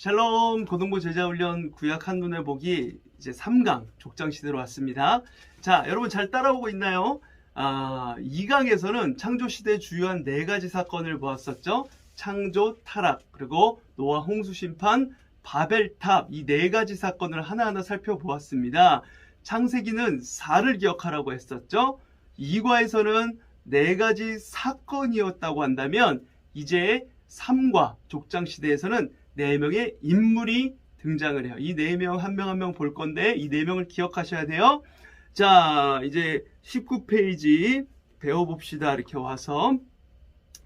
샬롬 고등부 제자훈련 구약 한눈에 보기 이제 3강 족장시대로 왔습니다. 자, 여러분 잘 따라오고 있나요? 아, 2강에서는 창조시대 주요한 네 가지 사건을 보았었죠. 창조, 타락, 그리고 노아 홍수 심판, 바벨탑 이 네 가지 사건을 하나하나 살펴보았습니다. 창세기는 4를 기억하라고 했었죠. 2과에서는 네 가지 사건이었다고 한다면 이제 3과 족장시대에서는 네 명의 인물이 등장을 해요. 이 네 명 한 명 한 명 볼 건데 이 네 명을 기억하셔야 돼요. 자, 이제 19페이지 배워봅시다. 이렇게 와서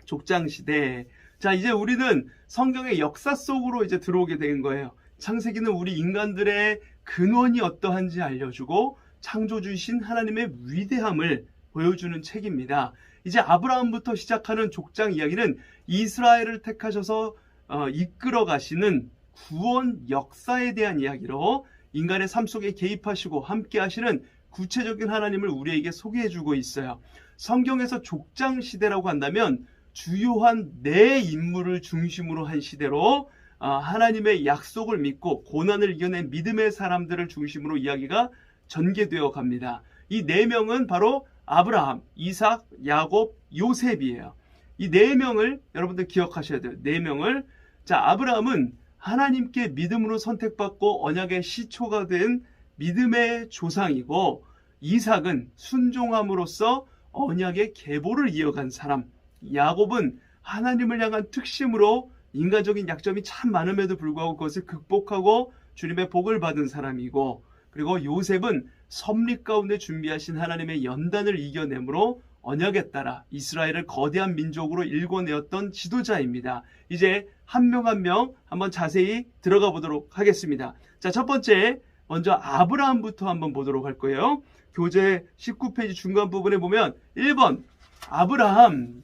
족장시대. 자, 이제 우리는 성경의 역사 속으로 이제 들어오게 된 거예요. 창세기는 우리 인간들의 근원이 어떠한지 알려주고 창조주이신 하나님의 위대함을 보여주는 책입니다. 이제 아브라함부터 시작하는 족장 이야기는 이스라엘을 택하셔서 어, 이끌어 가시는 구원 역사에 대한 이야기로 인간의 삶 속에 개입하시고 함께 하시는 구체적인 하나님을 우리에게 소개해 주고 있어요. 성경에서 족장 시대라고 한다면 주요한 네 인물을 중심으로 한 시대로 아, 하나님의 약속을 믿고 고난을 이겨낸 믿음의 사람들을 중심으로 이야기가 전개되어 갑니다. 이 네 명은 바로 아브라함, 이삭, 야곱, 요셉이에요. 이 네 명을 여러분들 기억하셔야 돼요. 네 명을 자 아브라함은 하나님께 믿음으로 선택받고 언약의 시초가 된 믿음의 조상이고 이삭은 순종함으로써 언약의 계보를 이어간 사람. 야곱은 하나님을 향한 특심으로 인간적인 약점이 참 많음에도 불구하고 그것을 극복하고 주님의 복을 받은 사람이고 그리고 요셉은 섭리 가운데 준비하신 하나님의 연단을 이겨내므로 언약에 따라 이스라엘을 거대한 민족으로 일궈내었던 지도자입니다. 이제 한 명 한 명 한번 자세히 들어가 보도록 하겠습니다. 자, 첫 번째 먼저 아브라함부터 한번 보도록 할 거예요. 교재 19페이지 중간 부분에 보면 1번 아브라함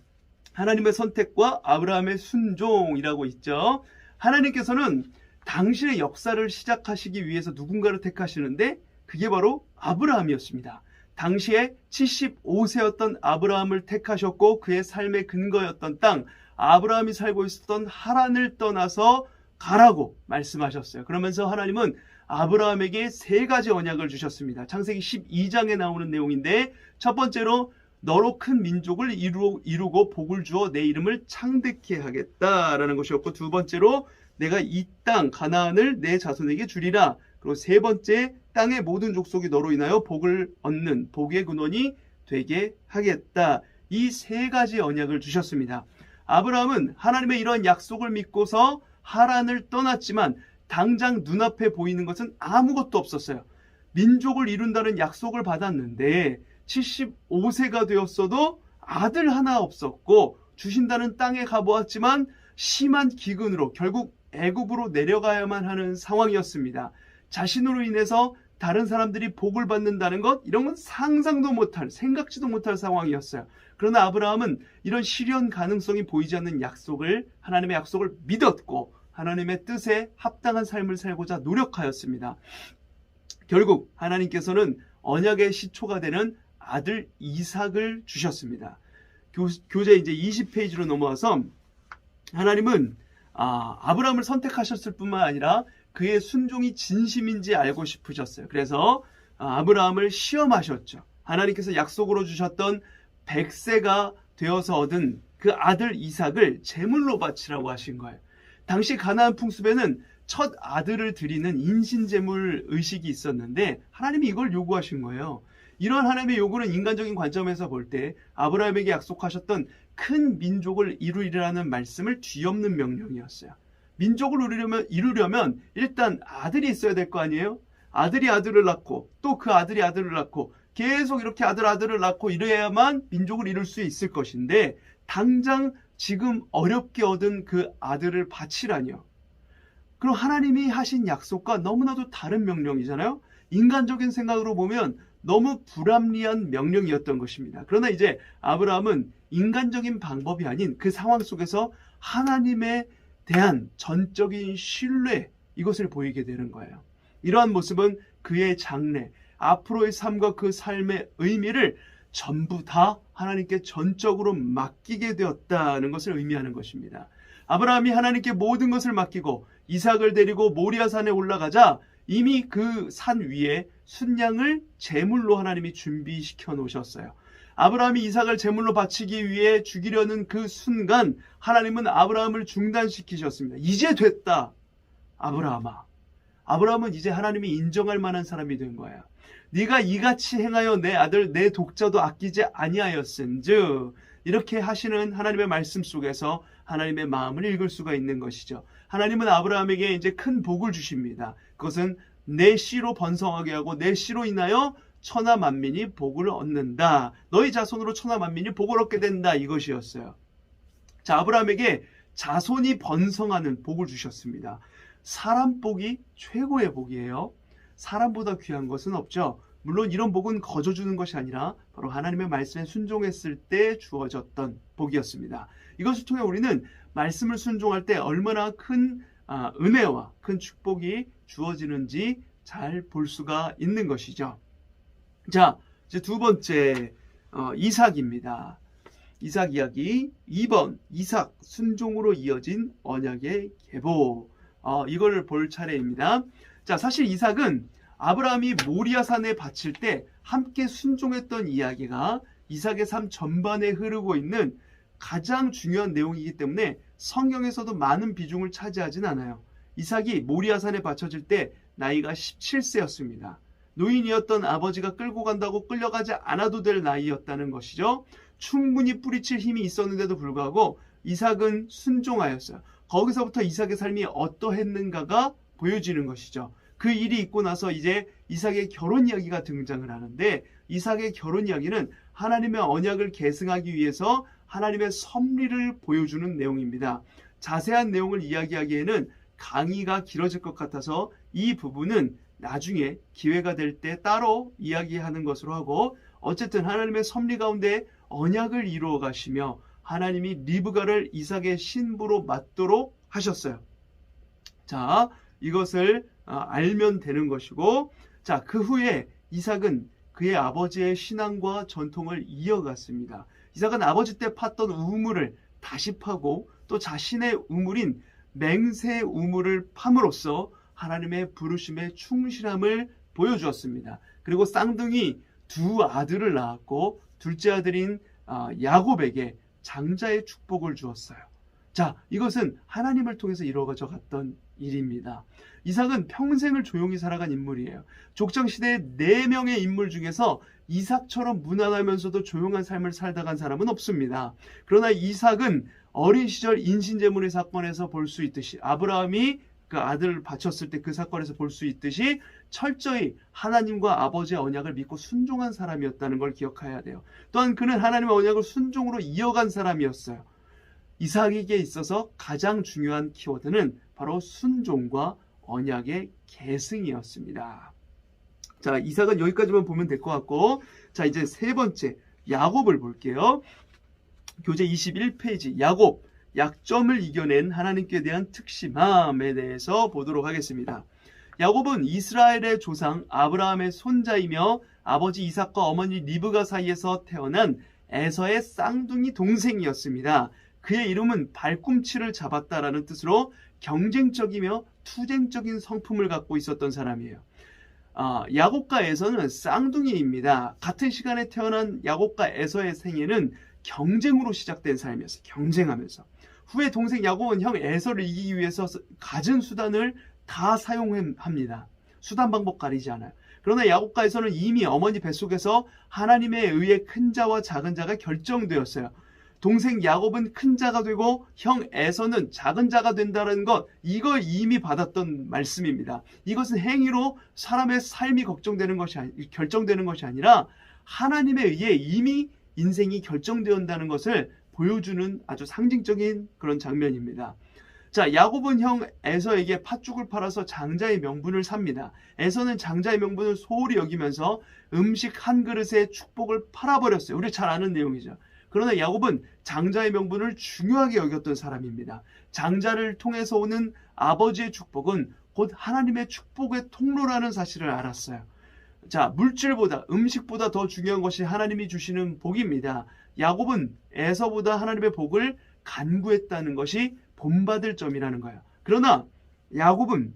하나님의 선택과 아브라함의 순종이라고 있죠. 하나님께서는 당신의 역사를 시작하시기 위해서 누군가를 택하시는데 그게 바로 아브라함이었습니다. 당시에 75세였던 아브라함을 택하셨고 그의 삶의 근거였던 땅 아브라함이 살고 있었던 하란을 떠나서 가라고 말씀하셨어요. 그러면서 하나님은 아브라함에게 세 가지 언약을 주셨습니다. 창세기 12장에 나오는 내용인데 첫 번째로 너로 큰 민족을 이루, 이루고 복을 주어 내 이름을 창대케 하겠다라는 것이었고 두 번째로 내가 이 땅 가나안을 내 자손에게 주리라. 그리고 세 번째 땅의 모든 족속이 너로 인하여 복을 얻는 복의 근원이 되게 하겠다. 이 세 가지 언약을 주셨습니다. 아브라함은 하나님의 이런 약속을 믿고서 하란을 떠났지만 당장 눈앞에 보이는 것은 아무것도 없었어요. 민족을 이룬다는 약속을 받았는데 75세가 되었어도 아들 하나 없었고 주신다는 땅에 가보았지만 심한 기근으로 결국 애굽으로 내려가야만 하는 상황이었습니다. 자신으로 인해서 다른 사람들이 복을 받는다는 것 이런 건 상상도 못할 생각지도 못할 상황이었어요. 그러나 아브라함은 이런 실현 가능성이 보이지 않는 약속을 하나님의 약속을 믿었고 하나님의 뜻에 합당한 삶을 살고자 노력하였습니다. 결국 하나님께서는 언약의 시초가 되는 아들 이삭을 주셨습니다. 교, 교재 이제 20페이지로 넘어와서 하나님은 아, 아브라함을 선택하셨을 뿐만 아니라 그의 순종이 진심인지 알고 싶으셨어요. 그래서 아, 아브라함을 시험하셨죠. 하나님께서 약속으로 주셨던 100세가 되어서 얻은 그 아들 이삭을 제물로 바치라고 하신 거예요. 당시 가나안 풍습에는 첫 아들을 드리는 인신제물 의식이 있었는데 하나님이 이걸 요구하신 거예요. 이런 하나님의 요구는 인간적인 관점에서 볼 때 아브라함에게 약속하셨던 큰 민족을 이루리라는 말씀을 뒤엎는 명령이었어요. 민족을 이루려면, 이루려면 일단 아들이 있어야 될 거 아니에요? 아들이 아들을 낳고 또 그 아들이 아들을 낳고 계속 이렇게 아들 아들을 낳고 이래야만 민족을 이룰 수 있을 것인데 당장 지금 어렵게 얻은 그 아들을 바치라니요. 그럼 하나님이 하신 약속과 너무나도 다른 명령이잖아요. 인간적인 생각으로 보면 너무 불합리한 명령이었던 것입니다. 그러나 이제 아브라함은 인간적인 방법이 아닌 그 상황 속에서 하나님에 대한 전적인 신뢰 이것을 보이게 되는 거예요. 이러한 모습은 그의 장래, 앞으로의 삶과 그 삶의 의미를 전부 다 하나님께 전적으로 맡기게 되었다는 것을 의미하는 것입니다. 아브라함이 하나님께 모든 것을 맡기고 이삭을 데리고 모리아 산에 올라가자 이미 그 산 위에 순양을 제물로 하나님이 준비시켜 놓으셨어요. 아브라함이 이삭을 제물로 바치기 위해 죽이려는 그 순간 하나님은 아브라함을 중단시키셨습니다. 이제 됐다. 아브라함아. 아브라함은 이제 하나님이 인정할 만한 사람이 된 거야. 네가 이같이 행하여 내 아들 내 독자도 아끼지 아니하였은즉 이렇게 하시는 하나님의 말씀 속에서 하나님의 마음을 읽을 수가 있는 것이죠. 하나님은 아브라함에게 이제 큰 복을 주십니다. 그것은 내 씨로 번성하게 하고 내 씨로 인하여 천하 만민이 복을 얻는다. 너희 자손으로 천하 만민이 복을 얻게 된다. 이것이었어요. 자, 아브라함에게 자손이 번성하는 복을 주셨습니다. 사람 복이 최고의 복이에요. 사람보다 귀한 것은 없죠. 물론 이런 복은 거저 주는 것이 아니라 바로 하나님의 말씀에 순종했을 때 주어졌던 복이었습니다. 이것을 통해 우리는 말씀을 순종할 때 얼마나 큰 아, 은혜와 큰 축복이 주어지는지 잘 볼 수가 있는 것이죠. 자, 이제 두 번째 어, 이삭입니다. 이삭 이야기 2번 이삭 순종으로 이어진 언약의 계보 어, 이걸 볼 차례입니다. 자, 사실 이삭은 아브라함이 모리아 산에 바칠 때 함께 순종했던 이야기가 이삭의 삶 전반에 흐르고 있는 가장 중요한 내용이기 때문에 성경에서도 많은 비중을 차지하진 않아요. 이삭이 모리아 산에 바쳐질 때 나이가 17세였습니다. 노인이었던 아버지가 끌고 간다고 끌려가지 않아도 될 나이였다는 것이죠. 충분히 뿌리칠 힘이 있었는데도 불구하고 이삭은 순종하였어요. 거기서부터 이삭의 삶이 어떠했는가가 보여지는 것이죠. 그 일이 있고 나서 이제 이삭의 결혼 이야기가 등장을 하는데 이삭의 결혼 이야기는 하나님의 언약을 계승하기 위해서 하나님의 섭리를 보여주는 내용입니다. 자세한 내용을 이야기하기에는 강의가 길어질 것 같아서 이 부분은 나중에 기회가 될 때 따로 이야기하는 것으로 하고 어쨌든 하나님의 섭리 가운데 언약을 이루어 가시며 하나님이 리브가를 이삭의 신부로 맡도록 하셨어요. 자, 이것을 어, 알면 되는 것이고 자, 그 후에 이삭은 그의 아버지의 신앙과 전통을 이어갔습니다. 이삭은 아버지 때 팠던 우물을 다시 파고 또 자신의 우물인 맹세 우물을 팜으로써 하나님의 부르심에 충실함을 보여주었습니다. 그리고 쌍둥이 두 아들을 낳았고 둘째 아들인 아, 야곱에게 장자의 축복을 주었어요. 자, 이것은 하나님을 통해서 이루어져 갔던 일입니다. 이삭은 평생을 조용히 살아간 인물이에요. 족장 시대의 네 명의 인물 중에서 이삭처럼 무난하면서도 조용한 삶을 살다 간 사람은 없습니다. 그러나 이삭은 어린 시절 인신제물의 사건에서 볼 수 있듯이 아브라함이 그 아들을 바쳤을 때 그 사건에서 볼 수 있듯이 철저히 하나님과 아버지의 언약을 믿고 순종한 사람이었다는 걸 기억해야 돼요. 또한 그는 하나님의 언약을 순종으로 이어간 사람이었어요. 이삭에게 있어서 가장 중요한 키워드는 바로 순종과 언약의 계승이었습니다. 자, 이삭은 여기까지만 보면 될 것 같고, 자, 이제 세 번째, 야곱을 볼게요. 교재 21페이지, 야곱, 약점을 이겨낸 하나님께 대한 특심함에 대해서 보도록 하겠습니다. 야곱은 이스라엘의 조상 아브라함의 손자이며 아버지 이삭과 어머니 리브가 사이에서 태어난 에서의 쌍둥이 동생이었습니다. 그의 이름은 발꿈치를 잡았다라는 뜻으로 경쟁적이며 투쟁적인 성품을 갖고 있었던 사람이에요. 아, 야곱과 에서는 쌍둥이입니다. 같은 시간에 태어난 야곱과 에서의 생애는 경쟁으로 시작된 삶이었어요. 경쟁하면서. 후에 동생 야곱은 형 에서를 이기기 위해서 가진 수단을 다 사용합니다. 수단 방법 가리지 않아요. 그러나 야곱과 에서는 이미 어머니 뱃속에서 하나님에 의해 큰 자와 작은 자가 결정되었어요. 동생 야곱은 큰 자가 되고 형 에서는 작은 자가 된다는 것 이걸 이미 받았던 말씀입니다. 이것은 행위로 사람의 삶이 걱정되는 것이 결정되는 것이 아니라 하나님에 의해 이미 인생이 결정되었다는 것을 보여주는 아주 상징적인 그런 장면입니다. 자, 야곱은 형 에서에게 팥죽을 팔아서 장자의 명분을 삽니다. 에서는 장자의 명분을 소홀히 여기면서 음식 한 그릇에 축복을 팔아버렸어요. 우리 잘 아는 내용이죠. 그러나 야곱은 장자의 명분을 중요하게 여겼던 사람입니다. 장자를 통해서 오는 아버지의 축복은 곧 하나님의 축복의 통로라는 사실을 알았어요. 자, 물질보다 음식보다 더 중요한 것이 하나님이 주시는 복입니다. 야곱은 에서보다 하나님의 복을 간구했다는 것이 본받을 점이라는 거예요. 그러나 야곱은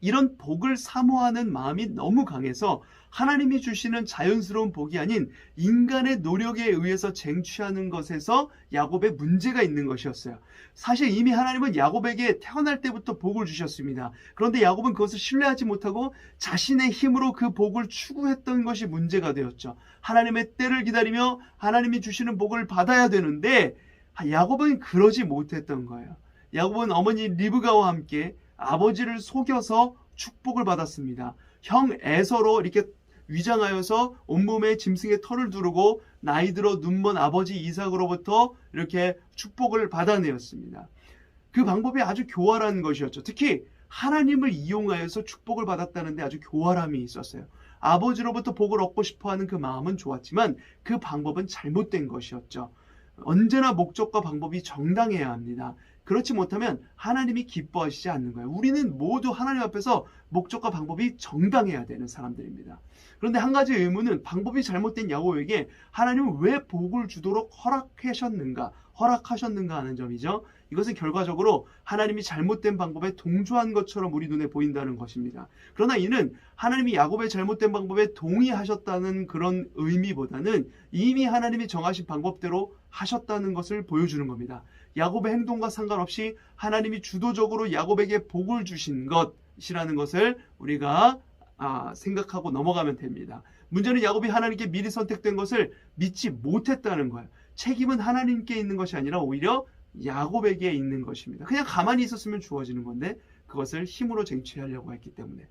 이런 복을 사모하는 마음이 너무 강해서 하나님이 주시는 자연스러운 복이 아닌 인간의 노력에 의해서 쟁취하는 것에서 야곱의 문제가 있는 것이었어요. 사실 이미 하나님은 야곱에게 태어날 때부터 복을 주셨습니다. 그런데 야곱은 그것을 신뢰하지 못하고 자신의 힘으로 그 복을 추구했던 것이 문제가 되었죠. 하나님의 때를 기다리며 하나님이 주시는 복을 받아야 되는데 야곱은 그러지 못했던 거예요. 야곱은 어머니 리브가와 함께 아버지를 속여서 축복을 받았습니다. 형 에서로 이렇게 위장하여서 온몸에 짐승의 털을 두르고 나이 들어 눈먼 아버지 이삭으로부터 이렇게 축복을 받아내었습니다. 그 방법이 아주 교활한 것이었죠. 특히 하나님을 이용하여서 축복을 받았다는데 아주 교활함이 있었어요. 아버지로부터 복을 얻고 싶어 하는 그 마음은 좋았지만 그 방법은 잘못된 것이었죠. 언제나 목적과 방법이 정당해야 합니다. 그렇지 못하면 하나님이 기뻐하시지 않는 거예요. 우리는 모두 하나님 앞에서 목적과 방법이 정당해야 되는 사람들입니다. 그런데 한 가지 의문은 방법이 잘못된 야곱에게 하나님은 왜 복을 주도록 허락하셨는가, 허락하셨는가 하는 점이죠. 이것은 결과적으로 하나님이 잘못된 방법에 동조한 것처럼 우리 눈에 보인다는 것입니다. 그러나 이는 하나님이 야곱의 잘못된 방법에 동의하셨다는 그런 의미보다는 이미 하나님이 정하신 방법대로 하셨다는 것을 보여주는 겁니다. 야곱의 행동과 상관없이 하나님이 주도적으로 야곱에게 복을 주신 것이라는 것을 우리가 아, 생각하고 넘어가면 됩니다. 문제는 야곱이 하나님께 미리 선택된 것을 믿지 못했다는 거예요. 책임은 하나님께 있는 것이 아니라 오히려 야곱에게 있는 것입니다. 그냥 가만히 있었으면 주어지는 건데 그것을 힘으로 쟁취하려고 했기 때문에.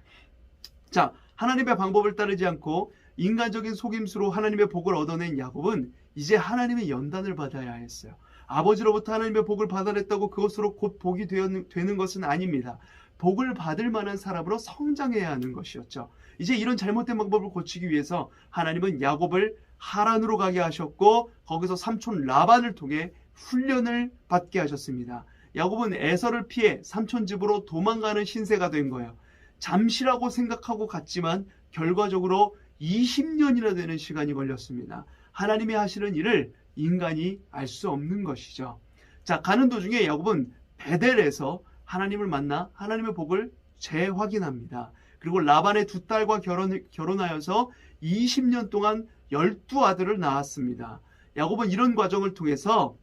자, 하나님의 방법을 따르지 않고 인간적인 속임수로 하나님의 복을 얻어낸 야곱은 이제 하나님의 연단을 받아야 했어요. 아버지로부터 하나님의 복을 받아냈다고 그것으로 곧 복이 되는 것은 아닙니다. 복을 받을 만한 사람으로 성장해야 하는 것이었죠. 이제 이런 잘못된 방법을 고치기 위해서 하나님은 야곱을 하란으로 가게 하셨고 거기서 삼촌 라반을 통해 훈련을 받게 하셨습니다. 야곱은 에서를 피해 삼촌 집으로 도망가는 신세가 된 거예요. 잠시라고 생각하고 갔지만 결과적으로 20년이나 되는 시간이 걸렸습니다. 하나님이 하시는 일을 인간이 알 수 없는 것이죠. 자, 가는 도중에 야곱은 베델에서 하나님을 만나 하나님의 복을 재확인합니다. 그리고 라반의 두 딸과 결혼, 결혼하여서 20년 동안 12아들을 낳았습니다. 야곱은 이런 과정을 통해서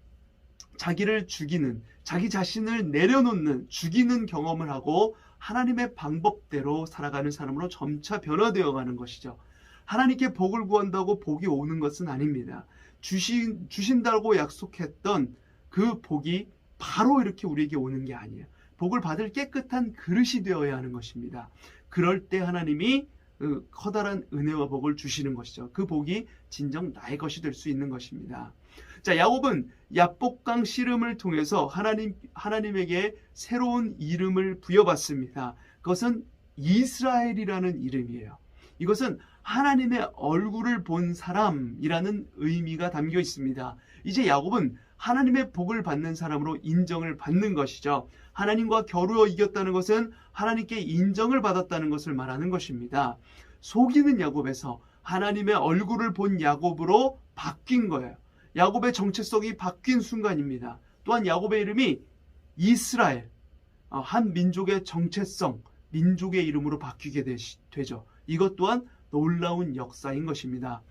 자기를 죽이는, 자기 자신을 내려놓는, 죽이는 경험을 하고 하나님의 방법대로 살아가는 사람으로 점차 변화되어 가는 것이죠. 하나님께 복을 구한다고 복이 오는 것은 아닙니다. 주신, 주신다고 약속했던 그 복이 바로 이렇게 우리에게 오는 게 아니에요. 복을 받을 깨끗한 그릇이 되어야 하는 것입니다. 그럴 때 하나님이 그 커다란 은혜와 복을 주시는 것이죠. 그 복이 진정 나의 것이 될 수 있는 것입니다. 자, 야곱은 야복강 씨름을 통해서 하나님 하나님에게 새로운 이름을 부여받습니다. 그것은 이스라엘이라는 이름이에요. 이것은 하나님의 얼굴을 본 사람이라는 의미가 담겨 있습니다. 이제 야곱은 하나님의 복을 받는 사람으로 인정을 받는 것이죠. 하나님과 겨루어 이겼다는 것은 하나님께 인정을 받았다는 것을 말하는 것입니다. 속이는 야곱에서 하나님의 얼굴을 본 야곱으로 바뀐 거예요. 야곱의 정체성이 바뀐 순간입니다. 또한 야곱의 이름이 이스라엘, 어, 한 민족의 정체성, 민족의 이름으로 바뀌게 되죠. 이것 또한 놀라운 역사인 것입니다.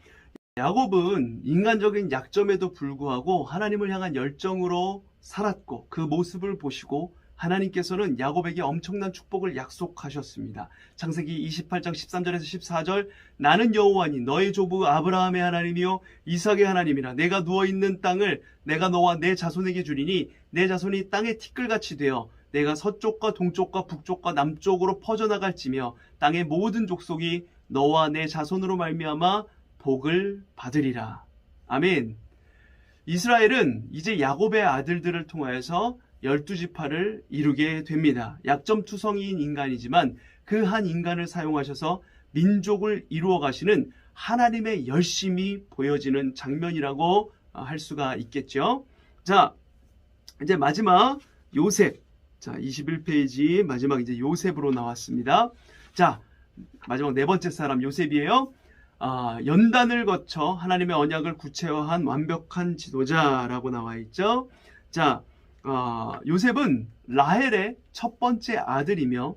야곱은 인간적인 약점에도 불구하고 하나님을 향한 열정으로 살았고 그 모습을 보시고 하나님께서는 야곱에게 엄청난 축복을 약속하셨습니다. 창세기 28장 13절에서 14절 나는 여호와니 너의 조부 아브라함의 하나님이요 이삭의 하나님이라 내가 누워 있는 땅을 내가 너와 내 자손에게 주리니 내 자손이 땅의 티끌같이 되어 내가 서쪽과 동쪽과 북쪽과 남쪽으로 퍼져나갈지며 땅의 모든 족속이 너와 내 자손으로 말미암아 복을 받으리라. 아멘. 이스라엘은 이제 야곱의 아들들을 통하여서 열두 지파를 이루게 됩니다. 약점 투성이인 인간이지만 그 한 인간을 사용하셔서 민족을 이루어 가시는 하나님의 열심이 보여지는 장면이라고 할 수가 있겠죠. 자, 이제 마지막 요셉. 자, 21페이지 마지막 이제 요셉으로 나왔습니다. 자, 마지막 네 번째 사람 요셉이에요. 아, 연단을 거쳐 하나님의 언약을 구체화한 완벽한 지도자라고 나와 있죠. 자, 어, 요셉은 라헬의 첫 번째 아들이며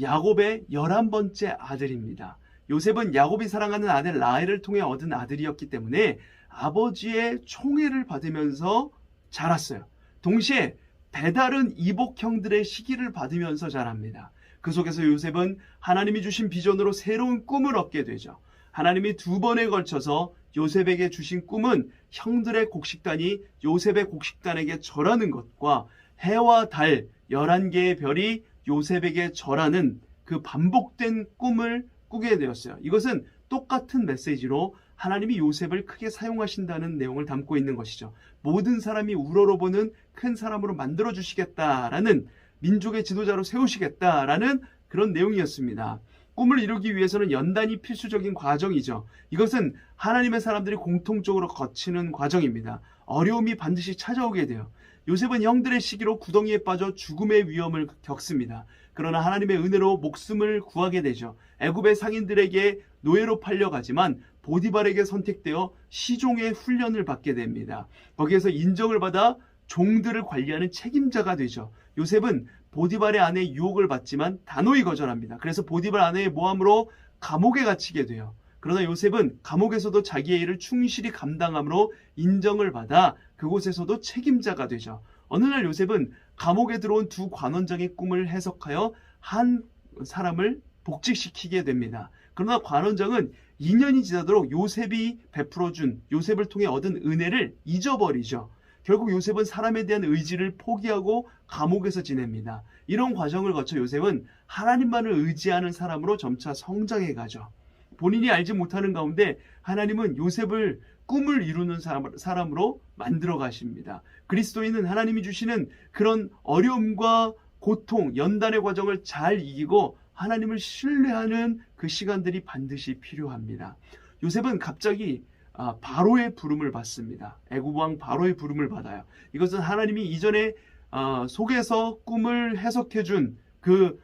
야곱의 열한 번째 아들입니다. 요셉은 야곱이 사랑하는 아들 라헬을 통해 얻은 아들이었기 때문에 아버지의 총애를 받으면서 자랐어요. 동시에 배다른 이복 형들의 시기를 받으면서 자랍니다. 그 속에서 요셉은 하나님이 주신 비전으로 새로운 꿈을 얻게 되죠. 하나님이 두 번에 걸쳐서 요셉에게 주신 꿈은 형들의 곡식단이 요셉의 곡식단에게 절하는 것과 해와 달 11개의 별이 요셉에게 절하는 그 반복된 꿈을 꾸게 되었어요. 이것은 똑같은 메시지로 하나님이 요셉을 크게 사용하신다는 내용을 담고 있는 것이죠. 모든 사람이 우러러보는 큰 사람으로 만들어 주시겠다라는 민족의 지도자로 세우시겠다라는 그런 내용이었습니다. 꿈을 이루기 위해서는 연단이 필수적인 과정이죠. 이것은 하나님의 사람들이 공통적으로 거치는 과정입니다. 어려움이 반드시 찾아오게 돼요. 요셉은 형들의 시기로 구덩이에 빠져 죽음의 위험을 겪습니다. 그러나 하나님의 은혜로 목숨을 구하게 되죠. 애굽의 상인들에게 노예로 팔려가지만 보디발에게 선택되어 시종의 훈련을 받게 됩니다. 거기에서 인정을 받아 종들을 관리하는 책임자가 되죠. 요셉은 보디발의 아내의 유혹을 받지만 단호히 거절합니다. 그래서 보디발 아내의 모함으로 감옥에 갇히게 돼요. 그러나 요셉은 감옥에서도 자기의 일을 충실히 감당함으로 인정을 받아 그곳에서도 책임자가 되죠. 어느 날 요셉은 감옥에 들어온 두 관원장의 꿈을 해석하여 한 사람을 복직시키게 됩니다. 그러나 관원장은 2년이 지나도록 요셉이 베풀어준 요셉을 통해 얻은 은혜를 잊어버리죠. 결국 요셉은 사람에 대한 의지를 포기하고 감옥에서 지냅니다. 이런 과정을 거쳐 요셉은 하나님만을 의지하는 사람으로 점차 성장해 가죠. 본인이 알지 못하는 가운데 하나님은 요셉을 꿈을 이루는 사람 으로 만들어 가십니다. 그리스도인은 하나님이 주시는 그런 어려움과 고통, 연단의 과정을 잘 이기고 하나님을 신뢰하는 그 시간들이 반드시 필요합니다. 요셉은 갑자기 아, 바로의 부름을 받습니다. 애굽 왕 바로의 부름을 받아요. 이것은 하나님이 이전에 아, 속에서 꿈을 해석해 준그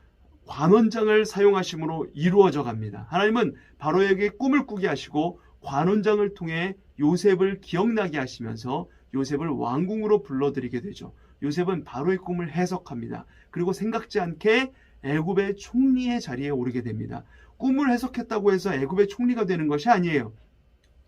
관원장을 사용하심으로 이루어져 갑니다. 하나님은 바로에게 꿈을 꾸게 하시고 관원장을 통해 요셉을 기억나게 하시면서 요셉을 왕궁으로 불러들이게 되죠. 요셉은 바로의 꿈을 해석합니다. 그리고 생각지 않게 애굽의 총리의 자리에 오르게 됩니다. 꿈을 해석했다고 해서 애굽의 총리가 되는 것이 아니에요.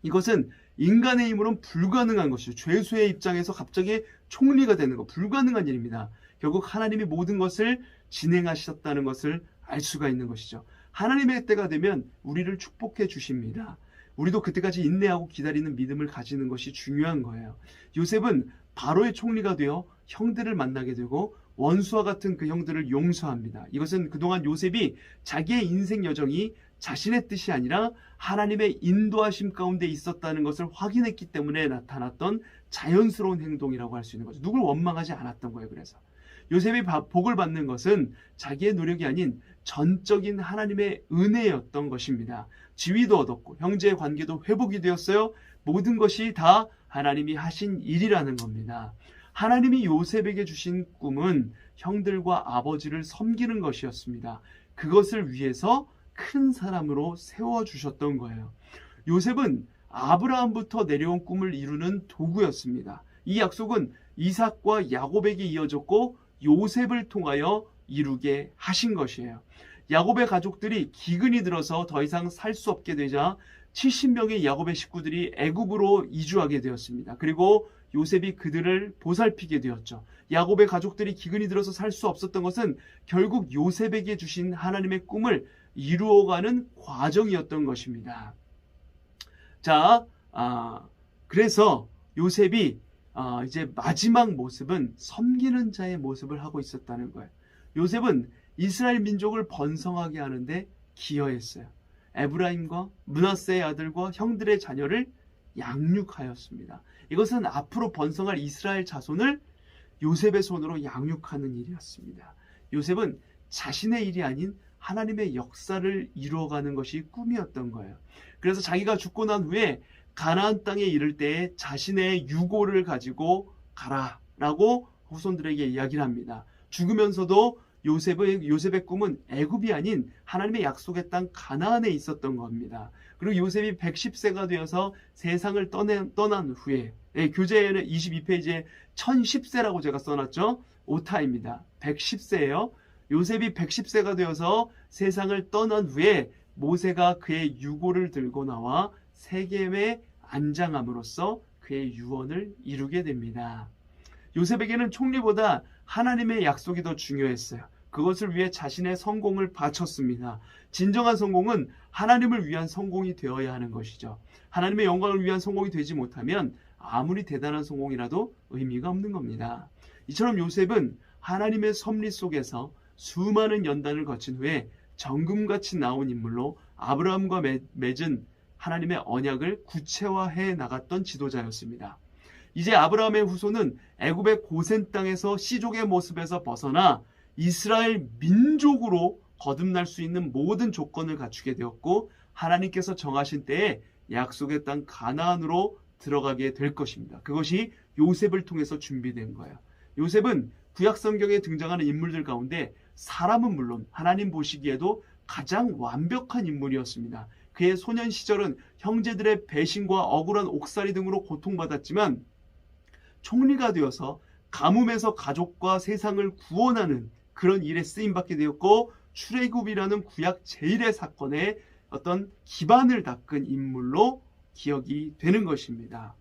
이것은 인간의 힘으로는 불가능한 것이죠. 죄수의 입장에서 갑자기 총리가 되는 것 불가능한 일입니다. 결국 하나님이 모든 것을 진행하셨다는 것을 알 수가 있는 것이죠. 하나님의 때가 되면 우리를 축복해 주십니다. 우리도 그때까지 인내하고 기다리는 믿음을 가지는 것이 중요한 거예요. 요셉은 바로의 총리가 되어 형들을 만나게 되고 원수와 같은 그 형들을 용서합니다. 이것은 그동안 요셉이 자기의 인생 여정이 자신의 뜻이 아니라 하나님의 인도하심 가운데 있었다는 것을 확인했기 때문에 나타났던 자연스러운 행동이라고 할 수 있는 거죠. 누굴 원망하지 않았던 거예요. 그래서 요셉이 복을 받는 것은 자기의 노력이 아닌 전적인 하나님의 은혜였던 것입니다. 지위도 얻었고 형제의 관계도 회복이 되었어요. 모든 것이 다 하나님이 하신 일이라는 겁니다. 하나님이 요셉에게 주신 꿈은 형들과 아버지를 섬기는 것이었습니다. 그것을 위해서 큰 사람으로 세워주셨던 거예요. 요셉은 아브라함부터 내려온 꿈을 이루는 도구였습니다. 이 약속은 이삭과 야곱에게 이어졌고 요셉을 통하여 이루게 하신 것이에요. 야곱의 가족들이 기근이 들어서 더 이상 살 수 없게 되자 70명의 야곱의 식구들이 애굽으로 이주하게 되었습니다. 그리고 요셉이 그들을 보살피게 되었죠. 야곱의 가족들이 기근이 들어서 살 수 없었던 것은 결국 요셉에게 주신 하나님의 꿈을 이루어가는 과정이었던 것입니다. 자, 아, 그래서 요셉이 아, 이제 마지막 모습은 섬기는 자의 모습을 하고 있었다는 거예요. 요셉은 이스라엘 민족을 번성하게 하는데 기여했어요. 에브라임과 문하세의 아들과 형들의 자녀를 양육하였습니다. 이것은 앞으로 번성할 이스라엘 자손을 요셉의 손으로 양육하는 일이었습니다. 요셉은 자신의 일이 아닌 하나님의 역사를 이루어가는 것이 꿈이었던 거예요. 그래서 자기가 죽고 난 후에 가나안 땅에 이를 때에 자신의 유고를 가지고 가라라고 후손들에게 이야기를 합니다. 죽으면서도 요셉의 요셉의 꿈은 애굽이 아닌 하나님의 약속의 땅 가나안에 있었던 겁니다. 그리고 요셉이 110세가 되어서 세상을 떠내, 떠난 후에 예, 교재에는 22페이지에 1010세라고 제가 써놨죠. 오타입니다. 110세예요. 요셉이 110세가 되어서 세상을 떠난 후에 모세가 그의 유고를 들고 나와 세겜에 안장함으로써 그의 유언을 이루게 됩니다. 요셉에게는 총리보다 하나님의 약속이 더 중요했어요. 그것을 위해 자신의 성공을 바쳤습니다. 진정한 성공은 하나님을 위한 성공이 되어야 하는 것이죠. 하나님의 영광을 위한 성공이 되지 못하면 아무리 대단한 성공이라도 의미가 없는 겁니다. 이처럼 요셉은 하나님의 섭리 속에서 수많은 연단을 거친 후에 정금같이 나온 인물로 아브라함과 맺- 맺은 하나님의 언약을 구체화해 나갔던 지도자였습니다. 이제 아브라함의 후손은 애굽의 고센 땅에서 시족의 모습에서 벗어나 이스라엘 민족으로 거듭날 수 있는 모든 조건을 갖추게 되었고 하나님께서 정하신 때에 약속의 땅 가나안으로 들어가게 될 것입니다. 그것이 요셉을 통해서 준비된 거예요. 요셉은 구약 성경에 등장하는 인물들 가운데 사람은 물론 하나님 보시기에도 가장 완벽한 인물이었습니다. 그의 소년 시절은 형제들의 배신과 억울한 옥살이 등으로 고통받았지만 총리가 되어서 가뭄에서 가족과 세상을 구원하는 그런 일에 쓰임 받게 되었고 출애굽이라는 구약 제일의 사건에 어떤 기반을 닦은 인물로 기억이 되는 것입니다.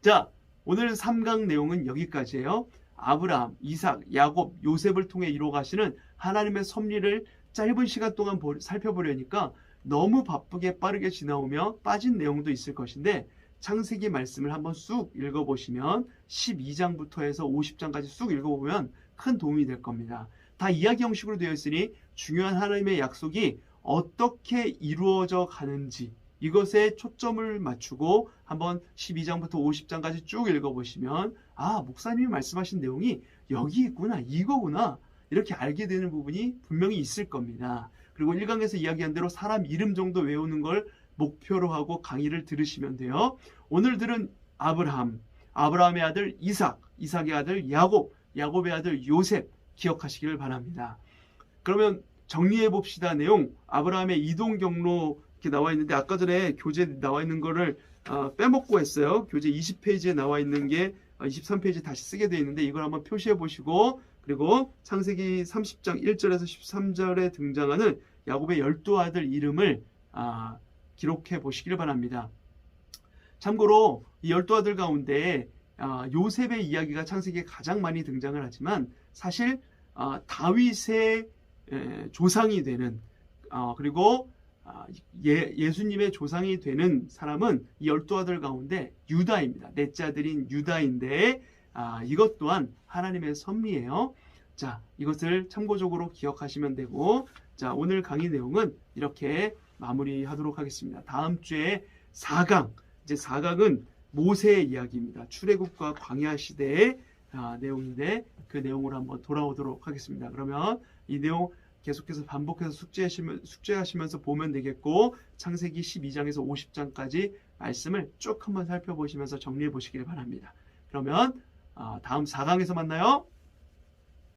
자, 오늘 3강 내용은 여기까지예요. 아브라함, 이삭, 야곱, 요셉을 통해 이루어가시는 하나님의 섭리를 짧은 시간 동안 보- 살펴보려니까 너무 바쁘게 빠르게 지나오며 빠진 내용도 있을 것인데 창세기 말씀을 한번 쑥 읽어보시면 12장부터 해서 50장까지 쑥 읽어보면 큰 도움이 될 겁니다. 다 이야기 형식으로 되어 있으니 중요한 하나님의 약속이 어떻게 이루어져 가는지 이것에 초점을 맞추고 한번 12장부터 50장까지 쭉 읽어보시면 아 목사님이 말씀하신 내용이 여기 있구나 이거구나 이렇게 알게 되는 부분이 분명히 있을 겁니다. 그리고 1강에서 이야기한 대로 사람 이름 정도 외우는 걸 목표로 하고 강의를 들으시면 돼요. 오늘 들은 아브라함, 아브라함의 아들 이삭, 이삭의 아들 야곱, 야곱의 아들 요셉 기억하시기를 바랍니다. 그러면 정리해 봅시다. 내용 아브라함의 이동 경로 이렇게 나와 있는데 아까 전에 교재 나와 있는 거를 어, 빼먹고 했어요. 교재 20페이지에 나와 있는 게 23페이지 다시 쓰게 되어 있는데 이걸 한번 표시해 보시고 그리고 창세기 30장 1절에서 13절에 등장하는 야곱의 열두 아들 이름을 아, 기록해 보시기를 바랍니다. 참고로 이 열두 아들 가운데 아, 요셉의 이야기가 창세기에 가장 많이 등장을 하지만 사실 아, 다윗의 에, 조상이 되는 아, 그리고 아, 예, 예수님의 조상이 되는 사람은 이 열두 아들 가운데 유다입니다. 넷째 아들인 유다인데 아, 이것 또한 하나님의 섭리예요. 자, 이것을 참고적으로 기억하시면 되고 자, 오늘 강의 내용은 이렇게 마무리하도록 하겠습니다. 다음 주에 4강 이제 4강은 모세의 이야기입니다. 출애굽과 광야 시대의 아, 내용인데 그 내용으로 한번 돌아오도록 하겠습니다. 그러면 이 내용 계속해서 반복해서 숙제하시면, 숙제하시면서 보면 되겠고 창세기 12장에서 50장까지 말씀을 쭉 한번 살펴보시면서 정리해 보시길 바랍니다. 그러면 아, 다음 4강에서 만나요.